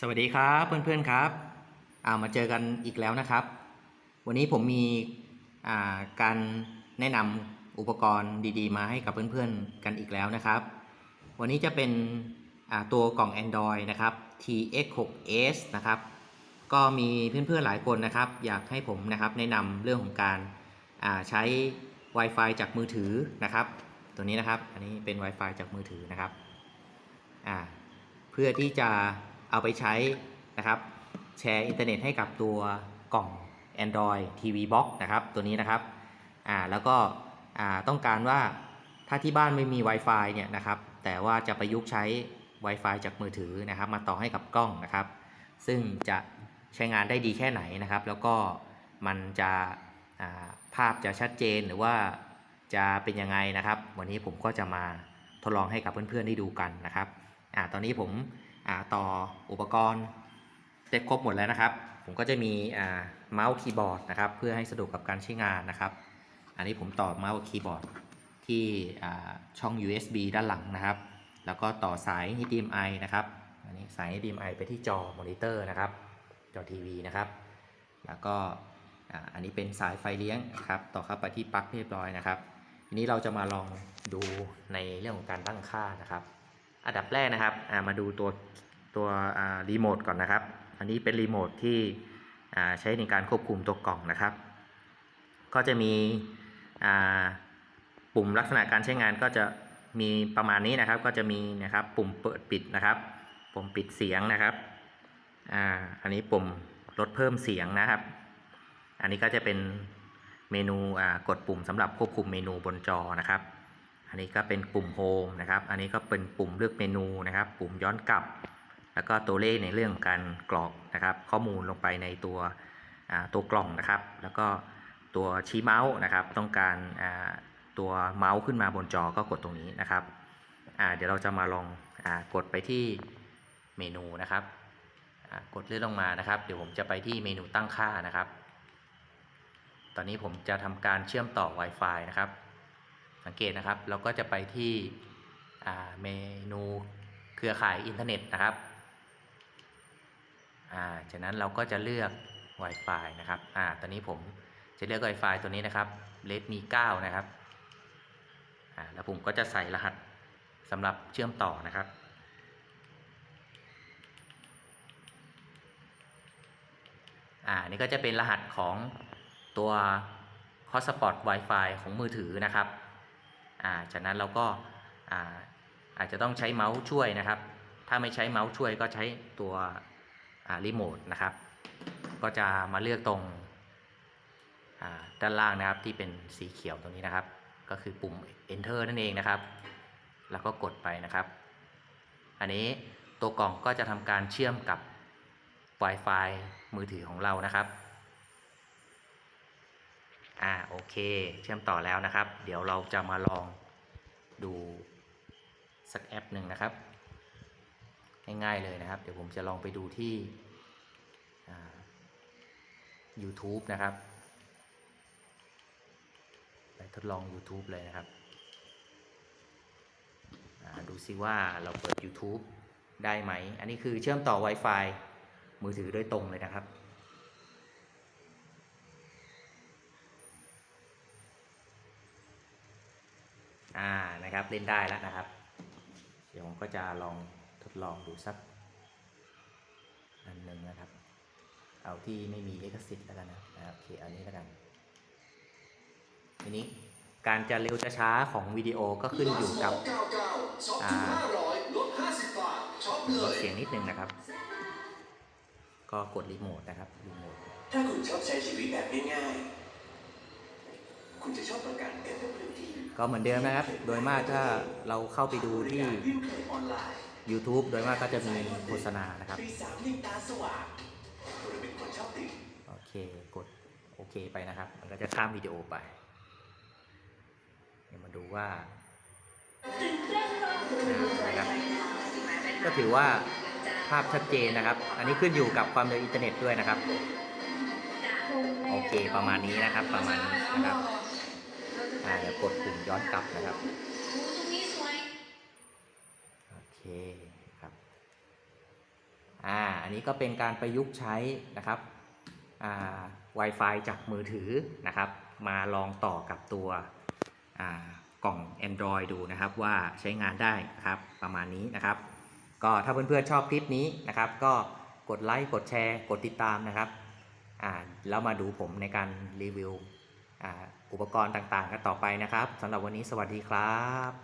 สวัสดีครับเพื่อนๆครับอามาเจอกันอีกแล้วนะครับ วันนี้ผมมีาการแนะนำอุปกรณ์ดีๆ มาให้กับเพื่อนๆกันอีกแล้วนะครับ วันนี้จะเป็นตัวกล่อง Android นะครับ TX6s นะครับ ก็มีเพื่อนๆหลายคนนะครับ อยากให้ผมนะครับแนะนำเรื่องของการาใช้ Wi-Fi จากมือถือนะครับ ตัวนี้นะครับ อันนี้เป็น Wi-Fi จากมือถือนะครับ เพื่อที่จะ เอาไปใช้นะครับแชร์อินเทอร์เน็ตให้กับตัวกล่อง Android TV Box นะครับ ตัวนี้นะครับอ่าแล้วก็อ่าต้องการว่าถ้าที่บ้านไม่มี Wi-Fi เนี่ยนะครับ แต่ว่าจะประยุกต์ใช้ Wi-Fi จากมือถือนะครับ มาต่อให้กับกล้องนะครับ ซึ่งจะใช้งานได้ดีแค่ไหนนะครับ แล้วก็มันจะอ่าภาพจะชัดเจนหรือว่าจะเป็นยังไงนะครับ วันนี้ผมก็จะมาทดลองให้กับเพื่อนๆได้ดูกันนะครับอ่าตอนนี้ผม ต่ออุปกรณ์เสร็จครบหมดแล้วนะครับ ผมก็จะมีอ่าเมาส์คีย์บอร์ดนะครับ เพื่อให้สะดวกกับการใช้งานนะครับ อันนี้ผมต่อเมาส์คีย์บอร์ดที่อ่าช่อง USB ด้านหลังนะครับ แล้วก็ต่อสาย HDMI นะครับ อันนี้สาย HDMI ไปที่จอมอนิเตอร์นะครับ จอทีวีนะครับ แล้วก็อ่าอันนี้เป็นสายไฟเลี้ยงนะครับ ต่อเข้าไปที่ปลั๊กเรียบร้อยนะครับทีนี้เราจะมาลองดูในเรื่องของการตั้งค่านะครับ อันดับแรกนะครับมาดูตัวตัวรีโมทก่อนนะครับ อันนี้เป็นรีโมทที่ใช้ในการควบคุมตัวกล่องนะครับ ก็จะมีปุ่มลักษณะการใช้งานก็จะมีประมาณนี้นะครับ ก็จะมีนะครับปุ่มเปิดปิดนะครับ ปุ่มปิดเสียงนะครับอ่าอันนี้ปุ่มลดเพิ่มเสียงนะครับ อันนี้ก็จะเป็นเมนูอ่ากดปุ่มสำหรับควบคุมเมนูบนจอนะครับ อันนี้ก็เป็นปุ่มโฮมนะครับ อันนี้ก็เป็นปุ่มเลือกเมนูนะครับ ปุ่มย้อนกลับ แล้วก็ตัวเลขในเรื่องการกรอกนะครับ ข้อมูลลงไปในตัวตัวกล่องนะครับ แล้วก็ตัวชี้เมาส์นะครับ ต้องการตัวเมาส์ขึ้นมาบนจอก็กดตรงนี้นะครับ เดี๋ยวเราจะมาลองอกดไปที่เมนูนะครับ กดเลื่อนลงมานะครับ เดี๋ยวผมจะไปที่เมนูตั้งค่านะครับ ตอนนี้ผมจะทำการเชื่อมต่อ Wi-Fi นะครับ สังเกตนะครับ เราก็จะไปที่เมนูเครือข่ายอินเทอร์เน็ตนะครับาจากนั้นเราก็จะเลือก Wi-Fi นะครับอ่าตอนนี้ผมจะเลือก Wi-Fi ตัวนี้นะครับ Redmi 9นะครับอ่าแล้วผมก็จะใส่รหัสสำหรับเชื่อมต่อนะครับอ่านี่ก็จะเป็นรหัสของตัว Hotspot Wi-Fi ของมือถือนะครับ จากนั้นเราก็อาจจะต้องใช้เมาส์ช่วยนะครับ ถ้าไม่ใช้เมาส์ช่วยก็ใช้ตัวรีโมทนะครับ ก็จะมาเลือกตรงด้านล่างนะครับที่เป็นสีเขียวตรงนี้นะครับ ก็คือปุ่ม enter นั่นเองนะครับ แล้วก็กดไปนะครับ อันนี้ตัวกล่องก็จะทำการเชื่อมกับ Wi-Fi มือถือของเรานะครับ อ่าโอเค เชื่อมต่อแล้วนะครับ เดี๋ยวเราจะมาลองดูสักแอปหนึ่งนะครับ ง่ายๆเลยนะครับ เดี๋ยวผมจะลองไปดูที่ YouTube นะครับ ไปทดลอง YouTube เลยนะครับ ดูซิว่าเราเปิด YouTube ได้ไหม อันนี้คือเชื่อมต่อ Wi-Fi มือถือโดยตรงเลยนะครับ อ่านะครับเล่นได้แล้วนะครับ เดี๋ยวผมก็จะลองทดลองดูสักอันหนึ่งนะครับ เอาที่ไม่มีลิขสิทธิ์แล้วกันนะครับโอเคเอานี้แล้วกันทีนี้การจะเร็วจะช้าของวิดีโอก็ขึ้นอยู่กับอ่าลดเลลดยเสียงนิดนึงนะครับ ก็กดรีโมทนะครับรีโมทถ้าคุณชอบใช้ชีวิตแบบง่ายๆ คุณจะชอบประ กัน FWD ก็เหมือนเดิมนะครับ โดยมากถ้าเราเข้าไปดูที่วิ่งเพลย์ออนไลน์ YouTube โดยมากก็จะมีโฆษณานะครับปีสามยิ่งตาสว่างหรือเป็นคนชอบดื่มโอเค กดโอเคไปนะครับ มันก็จะข้ามวิดีโอไป เดี๋ยวมาดูว่านะครับ ก็ถือว่าภาพชัดเจนนะครับ อันนี้ขึ้นอยู่กับความเร็วอินเทอร์เน็ตด้วยนะครับ โอเคประมาณนี้นะครับ ประมาณนี้นะครับ อ่าเดี๋ยวกดปุ่มย้อนกลับนะครับโอเคครับอ่าอันนี้ก็เป็นการประยุกต์ใช้นะครับอ่า Wi-Fi จากมือถือนะครับ มาลองต่อกับตัวอ่ากล่อง Android ดูนะครับว่าใช้งานได้นะครับประมาณนี้นะครับ ก็ถ้าเพื่อนๆชอบคลิปนี้นะครับ ก็กดไลค์กดแชร์ กดติดตามนะครับอ่าแล้วมาดูผมในการรีวิว อุปกรณ์ต่างๆกันต่อไปนะครับสำหรับวันนี้สวัสดีครับ